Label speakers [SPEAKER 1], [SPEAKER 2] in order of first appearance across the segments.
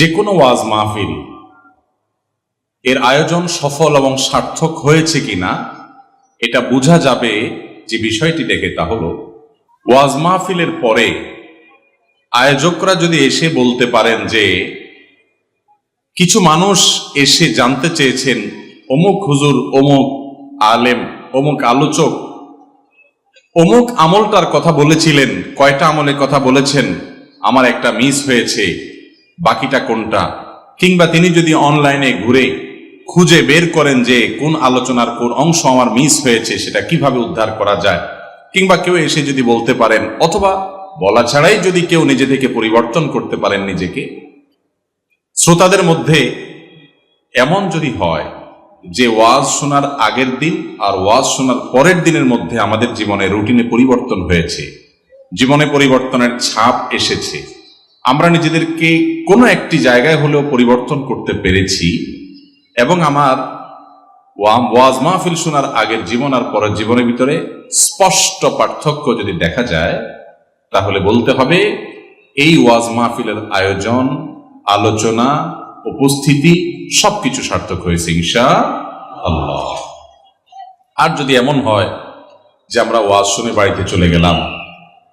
[SPEAKER 1] যে কোনো ওয়াজ মাহফিল। এর আয়োজন সফল এবং সার্থক হয়েছে কিনা, এটা বোঝা যাবে যে বিষয়টি দেখে তা হলো, ওয়াজ মাহফিলের পরে আয়োজকরা যদি এসে বলতে পারেন যে, কিছু মানুষ এসে জানতে চেয়েছেন, অমুক হুজুর, অমুক আলেম, অমুক আলোচক, অমুক আমলটার কথা বলেছিলেন, কয়টা আমলের কথা বলেছেন, আমার একটা মিস হয়েছে। বাকিটা কোনটা? কিংবা তিনি যদি অনলাইনে ঘুরে খুঁজে বের করেন যে কোন আলোচনার কোন অংশ আমার মিস হয়েছে, সেটা কীভাবে উদ্ধার করা যায়? কিংবা কেউ এসে যদি বলতে পারেন, অথবা বলা ছাড়াই যদি কেউ নিজে থেকে পরিবর্তন করতে পারেন নিজেকে, শ্রোতাদের মধ্যে এমন যদি হয় যে ওয়াজ শোনার আগের দিন আর ওয়াজ শোনার পরের দিনের মধ্যে আমাদের জীবনে রুটিনে পরিবর্তন হয়েছে, জীবনে পরিবর্তনের ছাপ এসেছে আমরা নিজেদেরকে কোনো একটি জায়গায় হলেও পরিবর্তন করতে পেরেছি এবং আমার ওয়া- ওয়াজ মাহফিল শোনার আগের জীবন আর পরের জীবনের ভিতরে স্পষ্ট পার্থক্য যদি দেখা যায়, তাহলে বলতে হবে, এই ওয়াজ মাহফিলের আয়োজন, আলোচনা, উপস্থিতি সবকিছু সার্থক হয়েছে ঈশা আল্লাহ। আর যদি এমন হয় যে আমরা ওয়াজ শুনে বাড়িতে চলে গেলাম,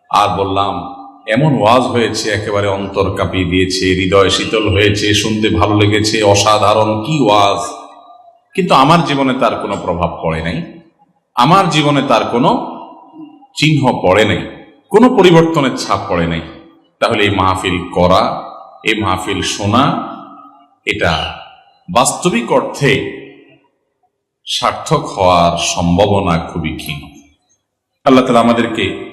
[SPEAKER 1] আর বললাম এমন ওয়াজ হয়েছে, একেবারে অন্তর কাঁপিয়ে দিয়েছে, হৃদয় শীতল হয়েছে, শুনতে ভালো লেগেছে, অসাধারণ কি ওয়াজ। কিন্তু আমার জীবনে তার কোনো প্রভাব পড়ে নাই। আমার জীবনে তার কোনো চিহ্ন পড়ে নাই। কোনো পরিবর্তনের ছাপ পড়ে নাই। তাহলে এই মাহফিল করা, এই মাহফিল শোনা, এটা বাস্তবিক অর্থে সার্থক হওয়ার সম্ভাবনা খুবই ক্ষীণ। আল্লাহ তালা আমাদেরকে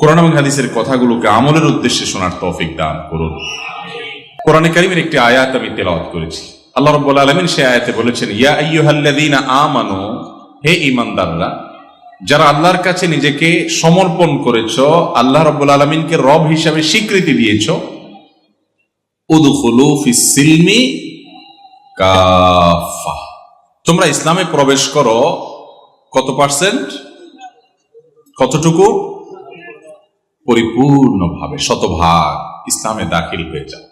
[SPEAKER 1] কোরআন এবং হাদিসের কথাগুলোকে আমলের উদ্দেশ্যে শোনার তৌফিক দান করুন। কোরআনে কারিমের একটি আয়াত আমি তেলাওয়াত করেছি। আল্লাহ রব্বুল আলমিন সে আয়াতে বলেছেন, ইয়া আইয়ুহাল্লাযীনা আমানু হে ঈমানদাররা, যারা আল্লাহর কাছে নিজেকে সমর্পণ করেছ, আল্লাহ রব্বুল আলমিনকে রব হিসাবে স্বীকৃতি দিয়েছ, উদখুলু ফিস সিলমি কাফা তোমরা ইসলামে প্রবেশ করো কত পার্সেন্ট কতটুকু? পরিপূর্ণভাবে, শতভাগ ইসলামে দাখিল হয়ে যাও।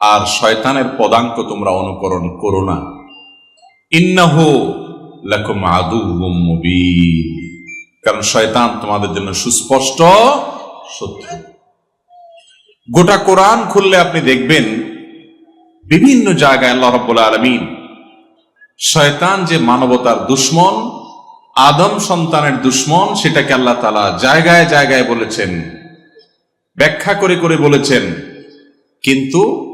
[SPEAKER 1] আর শয়তানের পদাঙ্ক তোমরা অনুকরণ করো না। ইন্নাহু কারণ শয়তান তোমাদের জন্য সুস্পষ্ট শত্রু। গোটা কোরআন খুললে আপনি দেখবেন, বিভিন্ন জায়গায় আল্লাহ রাব্বুল আলামিন শয়তান যে মানবতার দুশ্মন আদম সন্তানের দুশ্মন সেটাকে আল্লাহ তালা জায়গায় জায়গায় বলেছেন, ব্যাখ্যা করে করে বলেছেন। কিন্তু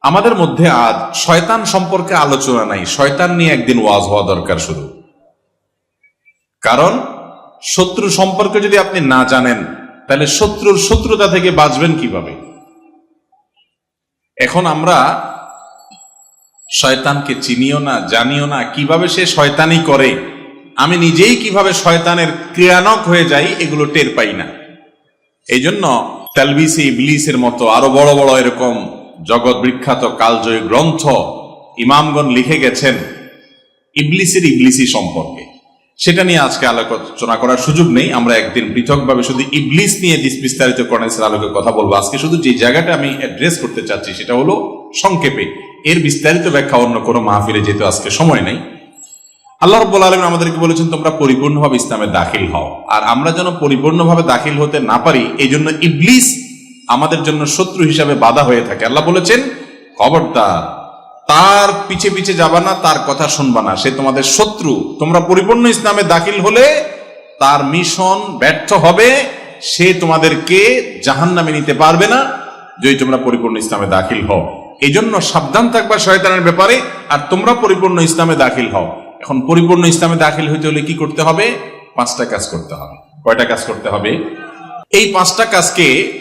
[SPEAKER 1] আমাদের মধ্যে আজ শয়তান সম্পর্কে আলোচনা নাই। শয়তান নিয়ে একদিন ওয়াজ হওয়া দরকার শুধু। কারণ শত্রু সম্পর্কে যদি আপনি না জানেন, তাহলে শত্রুর শত্রুতা থেকে বাঁচবেন কীভাবে? এখন আমরা শয়তানকে চিনিও না, জানিও না কীভাবে সে শয়তানি করে। আমি নিজেই কীভাবে শয়তানের ক্রিয়ানক হয়ে যাই, এগুলো টের পাই না। এই জন্য তেলবিসি ইবলিসের মতো আরও বড় বড় এরকম জগৎ বিখ্যাত কালজয়ী গ্রন্থ ইমামগণ লিখে গেছেন ইবলিসের ইবলিসি সম্পর্কে। সেটা নিয়ে আজকে আলোচনা করার সুযোগ নেই। আমরা একদিন পৃথকভাবে শুধু ইবলিস নিয়ে বিস্তারিত কর্ণেসের আলোকে কথা বলব। আজকে শুধু যে জায়গাটা আমি অ্যাড্রেস করতে চাচ্ছি, সেটা হলো সংক্ষেপে। এর বিস্তারিত ব্যাখ্যা অন্য কোনো মাহফিলে যেহেতু আজকে সময় নেই আল্লাহ রব্বুল আলমিন আমাদেরকে বলেছেন, তোমরা পরিপূর্ণভাবে ইসলামে দাখিল হও। আর আমরা যেন পরিপূর্ণভাবে দাখিল হতে না পারি এই জন্য ইবলিস আমাদের জন্য শত্রু হিসাবে বাধা হয়ে থাকে। আল্লাহ বলেছেন, খবরদার, তার পিছে পিছে যাবা না, তার কথা শুনবা না। সে তোমাদের শত্রু। তোমরা পরিপূর্ণ ইসলামে দাখিল হলে তার মিশন ব্যর্থ হবে। সে তোমাদেরকে জাহান্নামে নিতে পারবে না, যদি তোমরা পরিপূর্ণ ইসলামে দাখিল হও। এই জন্য সাবধান থাকবা শয়তানের ব্যাপারে, আর তোমরা পরিপূর্ণ ইসলামে দাখিল হও। এখন পরিপূর্ণ ইসলামে দাখিল হইতে হলে কি করতে হবে? পাঁচটা কাজ করতে হবে। কয়টা কাজ করতে হবে? এই পাঁচটা কাজকে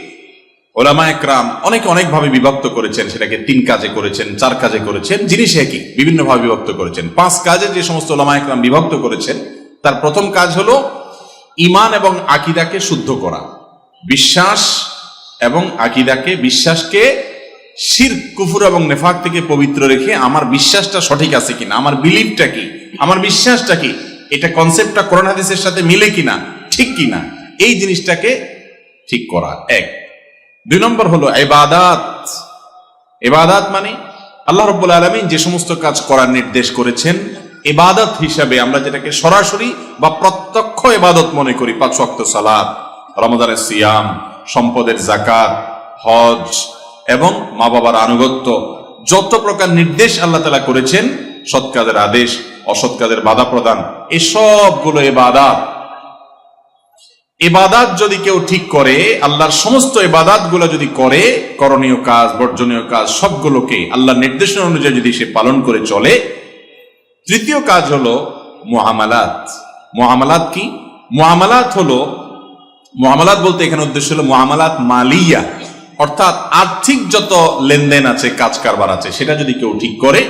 [SPEAKER 1] ওলামা একরাম অনেকে অনেকভাবে বিভক্ত করেছেন। সেটাকে তিন কাজে করেছেন, চার কাজে করেছেন। জিনিস একই, বিভিন্নভাবে বিভক্ত করেছেন। পাঁচ কাজে যে সমস্ত ওলামা একরাম বিভক্ত করেছেন, তার প্রথম কাজ হলো ইমান এবং আকিদাকে শুদ্ধ করা। বিশ্বাস এবং আকিদাকে, বিশ্বাসকে শির কুফুর এবং নেফাক থেকে পবিত্র রেখে আমার বিশ্বাসটা সঠিক আছে কিনা, আমার বিলিফটা কি? আমার বিশ্বাসটা কি? এটা কনসেপ্টটা কোরআন হাদিসের সাথে মিলে কিনা? ঠিক কিনা? এই জিনিসটাকে ঠিক করা। এক। দুই নম্বর হলো এবাদাত এবাদাত মানে আল্লাহ রব্বুল আলমিন যে সমস্ত কাজ করার নির্দেশ করেছেন এবাদত হিসাবে আমরা যেটাকে সরাসরি বা প্রত্যক্ষ এবাদত মনে করি, পাঁচ ওয়াক্ত সালাদ রমজানের সিয়াম, সম্পদের জাকাত হজ এবং মা বাবার আনুগত্য, যত প্রকার নির্দেশ আল্লাহ তালা করেছেন, সৎ কাজের আদেশ অসৎ কাজের বাধা প্রদান। এসবগুলো এবাদাত এবাদাত যদি কেউ ঠিক করে, আল্লাহর সমস্ত এবাদাতগুলো যদি করে, করণীয় কাজ, বর্জনীয় কাজ, সবগুলোকে আল্লাহর নির্দেশনা অনুযায়ী যদি সে পালন করে চলে, তৃতীয় কাজ হলো মুআমালাত মুআমালাত কি? মহামালাত হলো মুআমালাত বলতে এখানে উদ্দেশ্য হলো মহামালাত মালিয়া। অর্থাৎ আর্থিক যত লেনদেন আছে, কাজ কারবার আছে, সেটা যদি কেউ ঠিক করে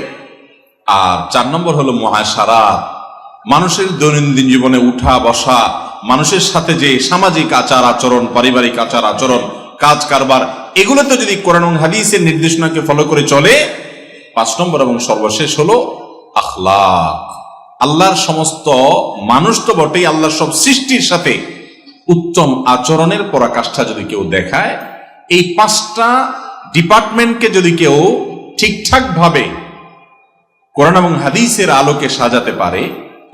[SPEAKER 1] আর চার নম্বর হলো মহাসারাত মানুষের দৈনন্দিন জীবনে উঠা, বসা, মানুষের সাথে যে সামাজিক আচার আচরণ, পারিবারিক আচার আচরণ, কাজ কারবার, এগুলোতে যদি কোরআন হাদিসের নির্দেশনাকে ফলো করে চলে, পাঁচ নম্বর এবং সর্বশেষ হলো আখলাক। আল্লাহর সমস্ত মানুষ তো বটেই আল্লাহর সব সৃষ্টির সাথে উত্তম আচরণের পরাকাষ্ঠা যদি কেউ দেখায়, এই পাঁচটা ডিপার্টমেন্টকে যদি কেউ ঠিকঠাক ভাবে কোরআন এবং হাদিসের আলোকে সাজাতে পারে,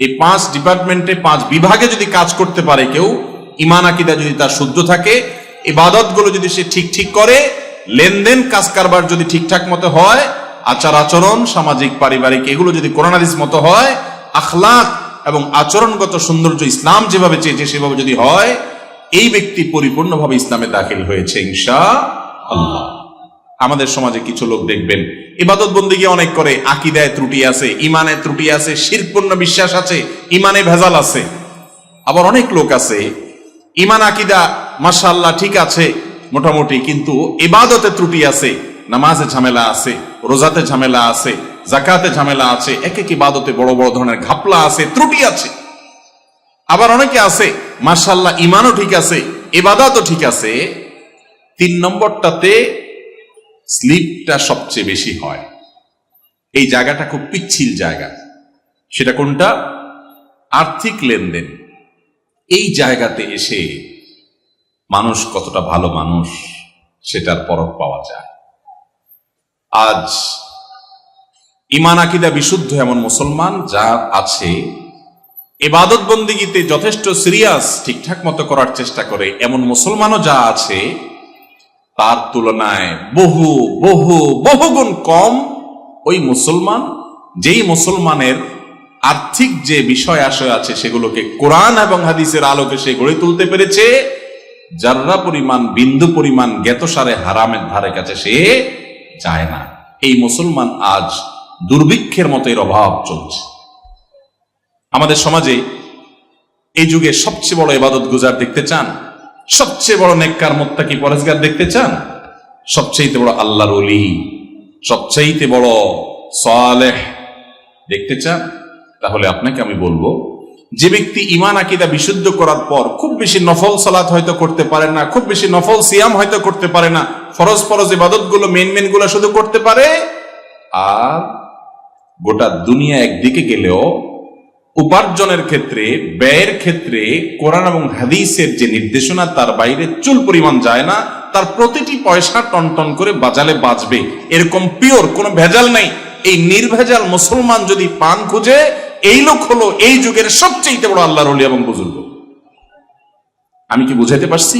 [SPEAKER 1] এই পাঁচ ডিপার্টমেন্টে, পাঁচ বিভাগে যদি কাজ করতে পারে কেউ ইমান আকিদা যদি তার শুদ্ধ থাকে ইবাদতগুলো যদি সে ঠিক ঠিক করে, লেনদেন কাজ কারবার যদি ঠিকঠাক মতো হয়, আচার আচরণ, সামাজিক, পারিবারিক, এগুলো যদি কোরআন হাদিস মতো হয়, আখলাক এবং আচরণগত সৌন্দর্য ইসলাম যেভাবে চেয়েছে সেভাবে যদি হয়, এই ব্যক্তি পরিপূর্ণভাবে ইসলামে দাখিল হয়েছে ইনশা আল্লাহ আমাদের সমাজে কিছু লোক দেখবেন ইবাদত বন্দিকে অনেক করে, আকিদায় ত্রুটি আছে ইমানে ত্রুটি আছে, শিরপূর্ণ বিশ্বাস আছে ইমানে ভেজাল আছে। আবার অনেক লোক আছে ইমান আকিদা মাশাল্লাহ ঠিক আছে, মোটামুটি, কিন্তু ইবাদতে ত্রুটি আছে, নামাজে ঝামেলা আছে, রোজাতে ঝামেলা আছে জাকাতে ঝামেলা আছে এক এক ইবাদতে বড় বড় ধরনের ঘাপলা আছে, ত্রুটি আছে। আবার অনেকে আছে মাশাল্লাহ ইমানও ঠিক আছে, ইবাদতও ঠিক আছে, তিন নম্বরটাতে স্লিপটা সবচেয়ে বেশি হয়। এই জায়গাটা খুব পিচ্ছিল জায়গা। সেটা কোনটা? আর্থিক লেনদেন। এই জায়গাতে এসে মানুষ কতটা ভালো মানুষ সেটার পরখ পাওয়া যায়। আজ ইমান আকিদা বিশুদ্ধ এমন মুসলমান যা আছে এবাদত বন্দিগিতে যথেষ্ট সিরিয়াস ঠিকঠাক মতো করার চেষ্টা করে এমন মুসলমানও যা আছে তার তুলনায় বহু বহু বহুগুণ কম ওই মুসলমান, যেই মুসলমানের আর্থিক যে বিষয় আশয় আছে সেগুলোকে কোরআন এবং হাদিসের আলোকে সে গড়ে তুলতে পেরেছে, যার্রা পরিমাণ, বিন্দু পরিমাণ জ্ঞাতসারে হারামের ধারে কাছে সে যায় না। এই মুসলমান আজ দুর্ভিক্ষের মতো এর অভাব চলছে। আমাদের সমাজে এই যুগে সবচেয়ে বড় এবাদত গুজার দেখতে চান সবচেয়ে বড় নেককার মোত্তাকি পরেজগার দেখতে চান? সবচেয়ে বড় আল্লাহর অলি সবচেয়ে বড় সালেহ দেখতে চান? তাহলে আপনাকে আমি বলব, যে ব্যক্তি ইমান আকিদা বিশুদ্ধ করার পর খুব বেশি নফল সালাত হয়তো করতে পারে না, খুব বেশি নফল সিয়াম হয়তো করতে পারে না, ফরজ ফরজ ইবাদতগুলো মেন মেনগুলো শুধু করতে পারে, আর গোটা দুনিয়া একদিকে গেলেও উপার্জনের ক্ষেত্রে, ব্যয়ের ক্ষেত্রে, কোরআন এবং হাদিসের যে নির্দেশনা, তার বাইরে চুল পরিমাণ যায় না, তার প্রতিটি পয়সা টনটন করে বাজালে বাঁচবে। এরকম পিওর কোনো ভেজাল নেই। এই নির্ভেজাল মুসলমান যদি পান খুঁজে, এই লোক হলো এই যুগের সবচেয়ে বড় আল্লাহর এবং বুজুর্গ। আমি কি বুঝাইতে পারছি?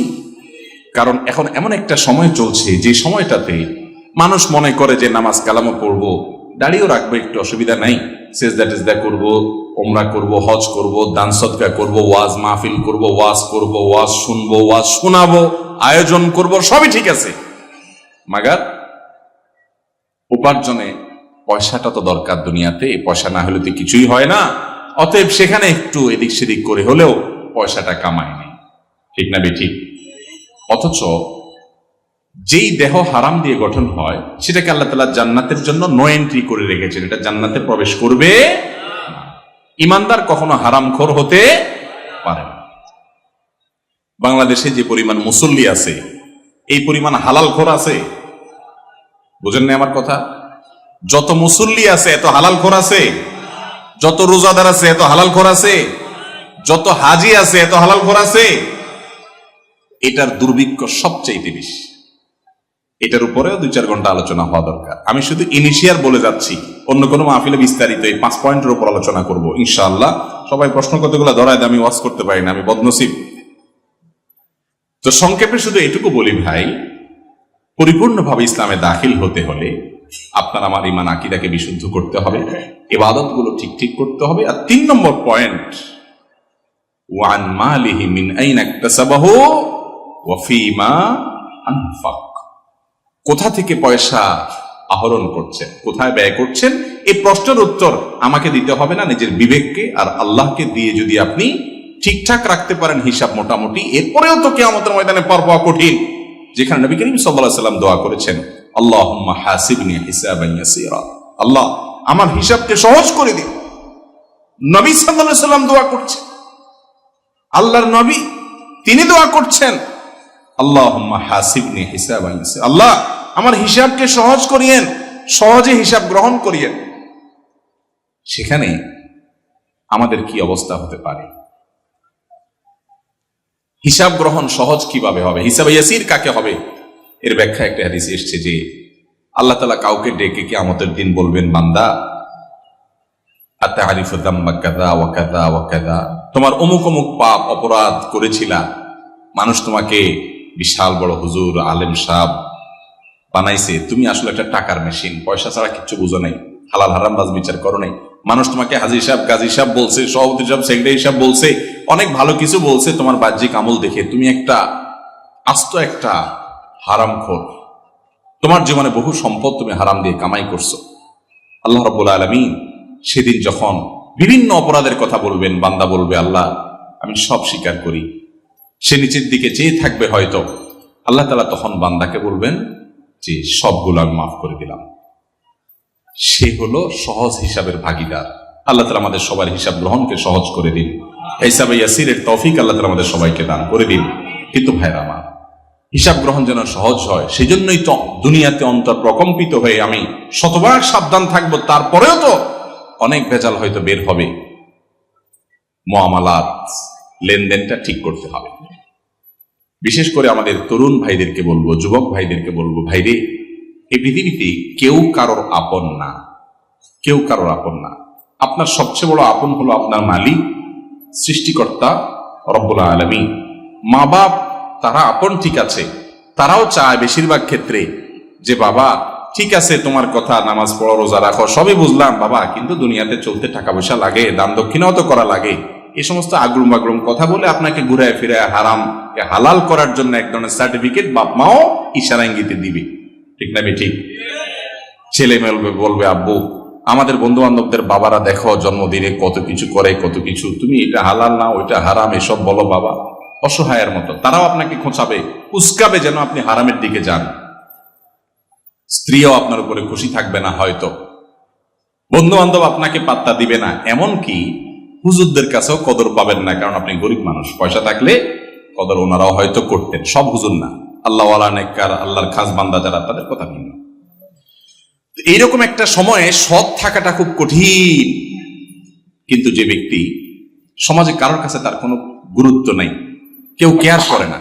[SPEAKER 1] কারণ এখন এমন একটা সময় চলছে, যে সময়টাতে মানুষ মনে করে যে নামাজ কালামও পড়ব দাঁড়িয়েও রাখব, একটু অসুবিধা নাই। সেজদা টেজদা করব ওমরা করব, হজ করব, দান সৎকা করব, ওয়াজ মাহফিল করব, ওয়াজ করব, ওয়াজ শুনব, ওয়াজ শোনাবো, আয়োজন করব, সবই ঠিক আছে। মাগার, উপার্জনে পয়সাটা তো দরকার দুনিয়াতে পয়সা না হলে তো কিছুই হয় না। অতএব সেখানে একটু এদিক সেদিক করে হলেও পয়সাটা কামায়নি ঠিক না বেঠিক? অথচ যেই দেহ হারাম দিয়ে গঠন হয়, সেটাকে আল্লাহ তালা জান্নাতের জন্য নো এন্ট্রি করে রেখেছেন। এটা জান্নাতে প্রবেশ করবে। ইমানদার কখনো হারামখোর হতে পারে না। বাংলাদেশে যে পরিমাণ মুসল্লি আছে, এই পরিমাণ হালাল খোর আছে? বুঝেন না আমার কথা? যত মুসল্লি আছে, এত হালাল খোর আছে। যত রোজাদার আছে, এত হালাল খোর আছে। যত হাজি আছে, এত হালাল খোর আছে। এটার দুর্ভিক্ষ সবচেয়ে বেশি। এটার উপরেও দুই চার ঘণ্টা আলোচনা হওয়া দরকার। আমি শুধু ইনিশিয়ার বলে যাচ্ছি। অন্য কোনো মাহফিলে বিস্তারিত এই পাঁচ পয়েন্টের উপর আলোচনা করব। ইনশাআল্লাহ সবাই প্রশ্ন কতগুলো ধরায় আমি ওয়াজ করতে পারি না, আমি বদনসিব। তো সংক্ষেপে শুধু এটুকু বলি ভাই, পরিপূর্ণভাবে ইসলামে দাখিল হতে হলে আপনার আমার ইমান আকিদাকে বিশুদ্ধ করতে হবে এবাদতগুলো ঠিক ঠিক করতে হবে। আর তিন নম্বর পয়েন্ট, ওয়ান মালিহি মিন আইন একতাসাবাহু ওয়া ফীমা আনফাক। কোথা থেকে পয়সা আহরণ করছেন, কোথায় ব্যয় করছেন এই প্রশ্নের উত্তর আমাকে দিতে হবে না, নিজের বিবেককে আর আল্লাহকে দিয়ে যদি আপনি ঠিকঠাক রাখতে পারেন হিসাব মোটামুটি, এরপরেও তো কেয়ামতের ময়দানে পার কঠিন। যেখানে নবী করিম সাল্লাল্লাহু সাল্লাম দোয়া করেছেন, আল্লাহুম্মা হাসিবনি আল্লাহ, আমার হিসাবকে সহজ করে দিন। নবী আলাইহি সাল্লাম দোয়া করছেন। আল্লাহর নবী, তিনি দোয়া করছেন। আল্লাহুম্মা হাসিবনি ইয়াসীরা। আল্লাহ আমার হিসাবকে সহজ করিয়েন, সহজে হিসাব গ্রহণ করিয়েন। সেখানে আমাদের কি অবস্থা হতে পারে? হিসাব গ্রহণ সহজ কীভাবে হবে? হিসাব ইয়াসির কাকে হবে? এর ব্যাখ্যা একটা হাদিস এসছে যে, আল্লাহ তালা কাউকে ডেকে কি আমাদের দিন বলবেন, বান্দা আতারিফু দাম্বা কাদা ওয়া কাদা ওয়া কাদা তোমার অমুক অমুক পাপ, অপরাধ করেছিলা। মানুষ তোমাকে বিশাল বড় হুজুর, আলেম সাহ বানাইছে, তুমি আসলে একটা টাকার মেশিন পয়সা ছাড়া কিচ্ছু বুঝো নাই, হালাল হারাম বাজ বিচার করো নাই। মানুষ তোমাকে হাজি সাহেব গাজী সাহেব বলছে, সভাপতি সাহেব সেক্রেটারি সাহেব বলছে, অনেক ভালো কিছু বলছে তোমার বাহ্যিক আমল দেখে। তুমি একটা আস্ত একটা হারামখোর। তোমার জীবনে বহু সম্পদ তুমি হারাম দিয়ে কামাই করছ। আল্লাহ রব্বুল আলমিন সেদিন যখন বিভিন্ন অপরাধের কথা বলবেন, বান্দা বলবে, আল্লাহ, আমি সব স্বীকার করি। সে নিচের দিকে চেয়ে থাকবে হয়তো। আল্লাহ তালা তখন বান্দাকে বলবেন যে সবগুলো আমি মাফ করে দিলাম। সে হলো সহজ হিসাবের ভাগিদার। আল্লাহ তালা আমাদের সবার হিসাব গ্রহণকে সহজ করে দিন। হিসাবে ইয়াসিরের তৌফিক আল্লাহ তালা আমাদের সবাইকে দান করে দিন। কিন্তু ভাইরা আমার, হিসাব গ্রহণ যেন সহজ হয়, সেজন্যই তো দুনিয়াতে অন্তর প্রকম্পিত হয়ে আমি শতবার সাবধান থাকব, তারপরেও তো অনেক ভেজাল হয়তো বের হবে। মহামালাত লেনদেনটা ঠিক করতে হবে। বিশেষ করে আমাদের তরুণ ভাইদেরকে বলব, যুবক ভাইদেরকে বলব, ভাইরে, এই পৃথিবীতে কেউ কারোর আপন না। কেউ কারোর আপন না। আপনার সবচেয়ে বড় আপন হলো আপনার মালিক, সৃষ্টিকর্তা রব্বুল আলমী মা বাপ, তারা আপন ঠিক আছে, তারাও চায় বেশিরভাগ ক্ষেত্রে যে, বাবা, ঠিক আছে তোমার কথা, নামাজ পড়ো, রোজা রাখো, সবই বুঝলাম, বাবা, কিন্তু দুনিয়াতে চলতে টাকা পয়সা লাগে, দান দক্ষিণাও তো করা লাগে। এই সমস্ত আগ্রম আগ্রুম কথা বলে আপনাকে ঘুরায় ফিরায় হারাম হালাল করার জন্য এক ধরনের সার্টিফিকেট বাপ মাও ইশারা ইঙ্গিতে দিবে। ঠিক না ঠিক ছেলে মেলবে বলবে আব্বু, আমাদের বন্ধু বান্ধবদের বাবারা দেখো জন্মদিনে কত কিছু করে, কত কিছু। তুমি এটা হালাল না, ওইটা হারাম, এসব বলো বাবা। অসহায়ের মতো। তারাও আপনাকে খোঁচাবে, উস্কাবে যেন আপনি হারামের দিকে যান। স্ত্রীও আপনার উপরে খুশি থাকবে না হয়তো। বন্ধু বান্ধব আপনাকে পাত্তা দিবে না। এমন কি হুজুরদের কাছেও কদর পাবেন না, কারণ আপনি গরিব মানুষ। পয়সা থাকলে কদর ওনারাও হয়তো করতেন। সব হুজুর না। আল্লাহ নেককার, আল্লাহর খাস বান্দা যারা, তাদের কথা ভিন্ন। এইরকম একটা সময়ে সৎ থাকাটা খুব কঠিন। কিন্তু যে ব্যক্তি সমাজে কারোর কাছে তার কোনো গুরুত্ব নাই, কেউ কেয়ার করে না,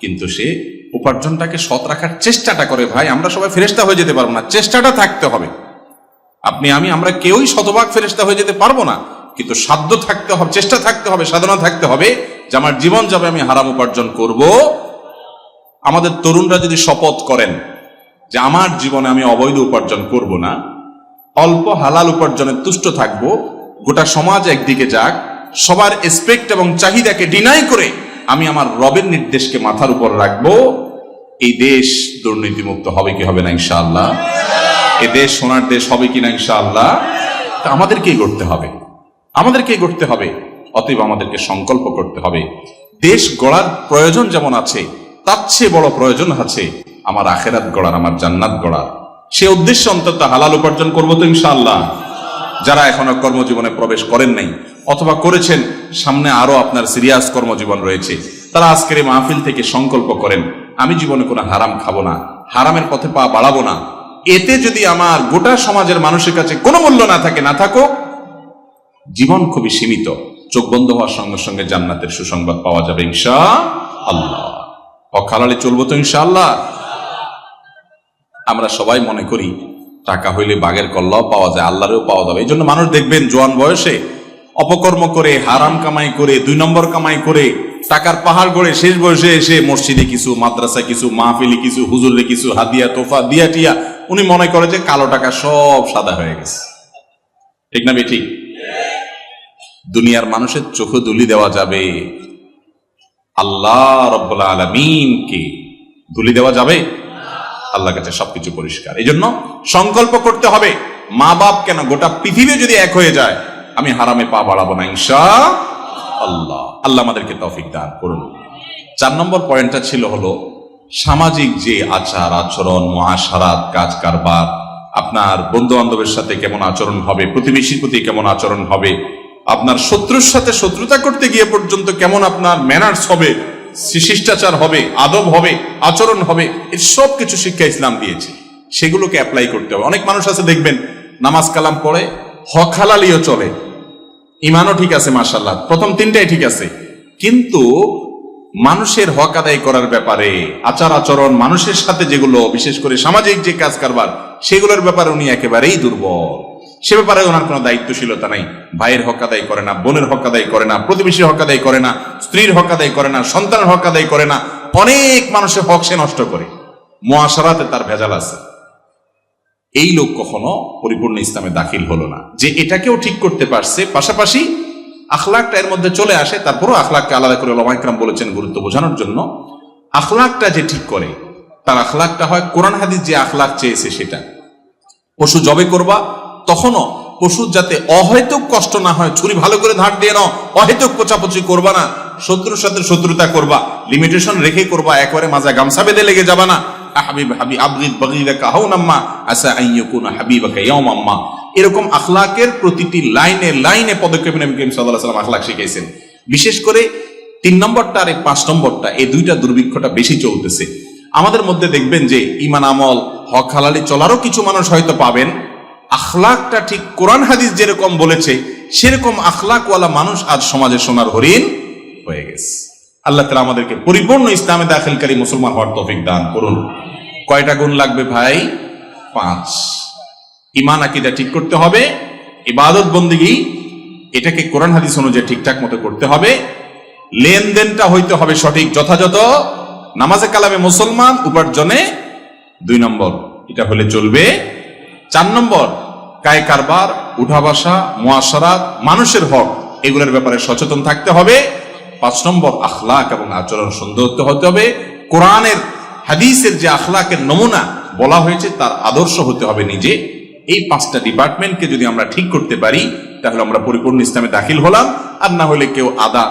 [SPEAKER 1] কিন্তু সে উপার্জনটাকে সৎ রাখার চেষ্টাটা করে, ভাই, আমরা সবাই ফেরেস্তা হয়ে যেতে পারব না। চেষ্টাটা থাকতে হবে। আপনি, আমি, আমরা কেউই শতভাগ ফেরেস্তা হয়ে যেতে পারব না। কিন্তু সাধ্য থাকতে হবে, চেষ্টা থাকতে হবে, সাধনা থাকতে হবে যে আমার জীবন যাবে আমি হারাম উপার্জন করব। আমাদের তরুণরা যদি শপথ করেন যে আমার জীবনে আমি অবৈধ উপার্জন করব না, অল্প হালাল উপার্জনে তুষ্ট থাকব, গোটা সমাজ একদিকে যাক, সবার এসপেক্ট এবং চাহিদাকে ডিনাই করে আমি আমার রবের নির্দেশকে মাথার উপর রাখব, এই দেশ দুর্নীতিমুক্ত হবে কি হবে না ইনশাআল্লাহ? এ দেশ সোনার দেশ হবে কিনা ইনশাআল্লাহ? তা আমাদেরকেই করতে হবে? আমাদেরকেই করতে হবে, অতএব আমাদেরকে সংকল্প করতে হবে। দেশ গড়ার প্রয়োজন যেমন আছে, তার চেয়ে বড় প্রয়োজন আছে আমার আখেরাত গড়ার, আমার জান্নাত গড়ার। সে উদ্দেশ্যে অন্তত হালাল উপার্জন করব তো ইনশাআল্লাহ। যারা এখনও কর্মজীবনে প্রবেশ করেন নাই, অথবা করেছেন, সামনে আরও আপনার সিরিয়াস কর্মজীবন রয়েছে। তারা আজকের এই মাহফিল থেকে সংকল্প করেন, আমি জীবনে কোনো হারাম খাব না, হারামের পথে পা বাড়াবো না। এতে যদি আমার গোটা সমাজের মানুষের কাছে কোনো মূল্য না থাকে, না থাকুক জীবন খুবই সীমিত। চোখ বন্ধ হওয়ার সঙ্গে সঙ্গে জান্নাতের সুসংবাদ পাওয়া যাবে ইনশা আল্লাহ হক হালালে চলবো তো ইনশাআল্লাহ। আমরা সবাই মনে করি, টাকা হইলে বাগের কল্লাও পাওয়া যায়, আল্লাহরেও পাওয়া যাবে। এই জন্য মানুষ দেখবেন, জোয়ান বয়সে অপকর্ম করে, হারাম কামাই করে, দুই নম্বর কামাই করে, টাকার পাহাড় গড়ে শেষ বয়সে এসে মসজিদে কিছু মাদ্রাসা কিছু, মাহফিলি কিছু, হুজুরে কিছু, হাদিয়া, তোফা, দিয়া টিয়া, উনি মনে করে যে কালো টাকা সব সাদা হয়ে গেছে। ঠিক না বেঠিক দুনিয়ার মানুষের চোখে দুলি দেওয়া যাবে। আল্লাহ রব্বুল আলমিনকে দুলি দেওয়া যাবে? আল্লাহ কাছে সবকিছু পরিষ্কার। এই জন্য সংকল্প করতে হবে মা বাপ কেন গোটা পৃথিবী যদি এক হয়ে যায়, আমি হারামে পা বাড়াবো না ইনশা আল্লাহ আল্লাহ আমাদেরকে তৌফিক দান করুন। চার নম্বর পয়েন্টটা ছিল হলো, সামাজিক যে আচার, আচরণ, মহাসারাত কাজ কারবার আপনার বন্ধু বান্ধবের সাথে কেমন আচরণ হবে, প্রতিবেশীর প্রতি কেমন আচরণ হবে আপনার শত্রুর সাথে শত্রুতা করতে গিয়ে পর্যন্ত কেমন আপনার ম্যানার্স হবে শিষ্টাচার হবে, আদব হবে, আচরণ হবে, এর সব কিছু শিক্ষা ইসলাম দিয়েছে। সেগুলোকে অ্যাপ্লাই করতে হবে। অনেক মানুষ আছে, দেখবেন, নামাজ কালাম পড়ে, হক চলে। ইমানও ঠিক আছে মার্শাল্লাহ প্রথম তিনটাই ঠিক আছে। কিন্তু মানুষের হক আদায় করার ব্যাপারে, আচার আচরণ, মানুষের সাথে যেগুলো, বিশেষ করে সামাজিক যে কাজ কারবার সেগুলোর ব্যাপারে উনি একেবারেই দুর্বল। সে ব্যাপারে ওনার কোনো দায়িত্বশীলতা নাই। ভাইয়ের হক আদায় করে না, বোনের হক আদায় করে না, প্রতিবেশীর হক আদায় করে না, স্ত্রীর হক আদায় করে না, সন্তানের হক আদায় করে না, অনেক মানুষের হক সে নষ্ট করে। মহাসারাতে তার ভেজাল আছে। এই লোক কখনো পরিপূর্ণ ইসলামে দাখিল হলো না। যে এটাকেও ঠিক করতে পারছে, পাশাপাশি আখলাকটা এর মধ্যে চলে আসে, তারপরও আখলাককে আলাদা করে লমাইকরাম বলেছেন গুরুত্ব বোঝানোর জন্য। আখলাকটা যে ঠিক করে, তার আখলাকটা হয় কোরআন হাদিস যে আখলাক চেয়েছে সেটা। পশু জবে করবা তখনও পশুর যাতে অহেতুক কষ্ট না হয়, ছুরি ভালো করে ধার দিয়ে নাও, অহেতুক পোচাপচি করবা না, শত্রুর সাথে শত্রুতা করবা লিমিটেশন রেখে করবা, একবারে মাজা গামছা বেঁধে লেগে যাবা না। এরকম আখলাকের প্রতিটি লাইনে লাইনে পদক্ষেপ আখলাক বিশেষ করে তিন নম্বরটা আর এই পাঁচ নম্বরটা, এই দুইটা দুর্ভিক্ষটা বেশি চলতেছে। আমাদের মধ্যে দেখবেন যে ইমান আমল, হক হালালি চলারও কিছু মানুষ হয়তো পাবেন আখলাকটা ঠিক কোরআন হাদিস যেরকম বলেছে, সেরকম আখলাকওয়ালা মানুষ আজ সমাজে সোনার হরিণ হয়ে গেছে। আল্লাহ তালা আমাদেরকে পরিপূর্ণ ইসলামে দাখিলকারী মুসলমান হওয়ার তৌফিক দান করুন। কয়টা গুণ লাগবে ভাই? পাঁচ। ইমান আকিদা ঠিক করতে হবে, ইবাদত বন্দিগি, এটাকে কোরআন হাদিস অনুযায়ী ঠিকঠাক মতো করতে হবে। লেনদেনটা হইতে হবে সঠিক, যথাযথ। নামাজে কালামে মুসলমান, উপার্জনে দুই নম্বর, এটা হলে চলবে। চার নম্বর, কায় কারবার, উঠা বসা মানুষের হক, এগুলোর ব্যাপারে সচেতন থাকতে হবে। পাঁচ নম্বর, আখলাক এবং আচরণ সুন্দর হতে হবে। কোরআনের, হাদিসের যে আখলাকের নমুনা বলা হয়েছে, তার আদর্শ হতে হবে নিজে। এই পাঁচটা ডিপার্টমেন্টকে যদি আমরা ঠিক করতে পারি, তাহলে আমরা পরিপূর্ণ ইসলামে দাখিল হলাম। আর না হলে কেউ আদা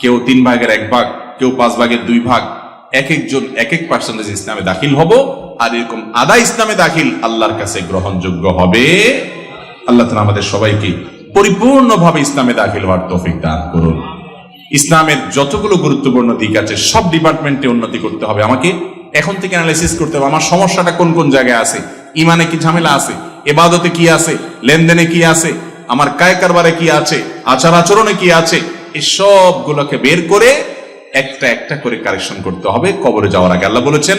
[SPEAKER 1] কেউ তিন ভাগের এক ভাগ, কেউ পাঁচ ভাগের দুই ভাগ, এক একজন, এক এক পার্সেন্টেজ ইসলামে দাখিল হব। আর এরকম আদা ইসলামে দাখিল আল্লাহর কাছে গ্রহণযোগ্য হবে। আল্লাহ তালা আমাদের সবাইকে পরিপূর্ণভাবে ইসলামে দাখিল হওয়ার তৌফিক দান করুন। ইসলামের যতগুলো গুরুত্বপূর্ণ দিক আছে, সব ডিপার্টমেন্টে উন্নতি করতে হবে। আমাকে এখন থেকে অ্যানালাইসিস করতে হবে, আমার সমস্যাটা কোন কোন জায়গায় আছে ইমানে কি ঝামেলা আছে, এবাদতে কি আছে, লেনদেনে কি আছে, আমার কায় কারবারে কি আছে, আচার আচরণে কি আছে, এই সবগুলোকে বের করে একটা একটা করে কারেকশন করতে হবে, কবরে যাওয়ার আগে। আল্লাহ বলেছেন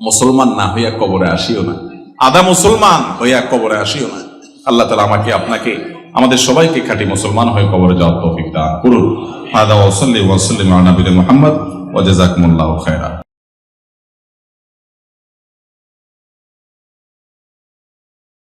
[SPEAKER 1] মুসলমান না হইয়া কবরে আসিও না। আদা মুসলমান হইয়া কবরে আসিও না। আল্লাহ তালা আমাকে, আপনাকে, আমাদের সবাইকে খাঁটি মুসলমান হয়ে কবরে যাওয়ার তৌফিক দান করুন। আদা ওসল্লি ওয়াসাল্লিম মোহাম্মদ ও জাকমুল্লাহ খায়রা